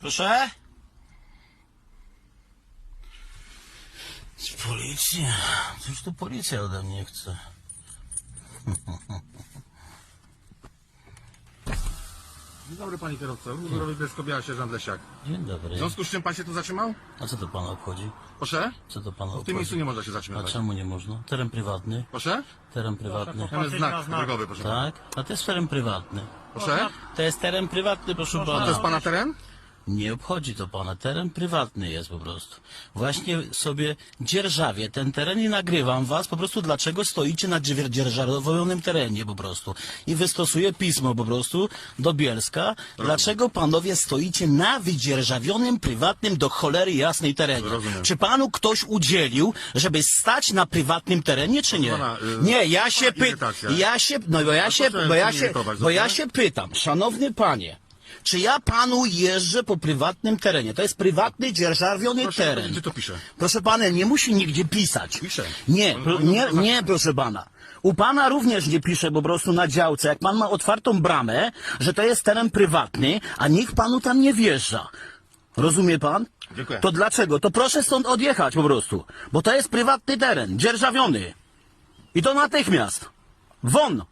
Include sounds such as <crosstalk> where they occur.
Proszę? Policja. Cóż tu policja ode mnie chce? <laughs> Dzień dobry, panie kierowco. Ruch drogowy Bielsko-Biała, sierżant Lesiak. Dzień W dobry. związku z czym pan się tu zatrzymał? A co to pana obchodzi? Proszę? Co to pana W tym miejscu nie można się A zatrzymywać. czemu nie można? Teren prywatny. Proszę? Teren prywatny. Tam jest znak drogowy, proszę. Tak? A to jest teren prywatny. Proszę? To jest teren prywatny, proszę A to jest pana. pana teren? Nie obchodzi to pana. Teren prywatny jest po prostu. Właśnie sobie dzierżawię ten teren i nagrywam was po prostu dlaczego stoicie na dziewier- dzierżawionym terenie po prostu. I wystosuję pismo po prostu do Bielska. Dlaczego panowie stoicie na wydzierżawionym, prywatnym do cholery jasnej terenie? Rozumiem. Czy panu ktoś udzielił, żeby stać na prywatnym terenie, czy nie? pana, y, Nie, ja się pytam. irytacja. Ja się, no bo ja się, bo ja się, irytować, bo ja dobrze? się pytam, szanowny panie, czy ja panu jeżdżę po prywatnym terenie? To jest prywatny, dzierżawiony Proszę teren. powiedzieć, gdzie to pisze. Proszę pana, nie musi nigdzie pisać. Pisze. Nie, pro, nie, nie, proszę pana. U pana również nie pisze po prostu na działce, jak pan ma otwartą bramę, że to jest teren prywatny, a nikt panu tam nie wjeżdża. Rozumie pan? Dziękuję. To dlaczego? To proszę stąd odjechać po prostu. Bo to jest prywatny teren, dzierżawiony. I to natychmiast. Won!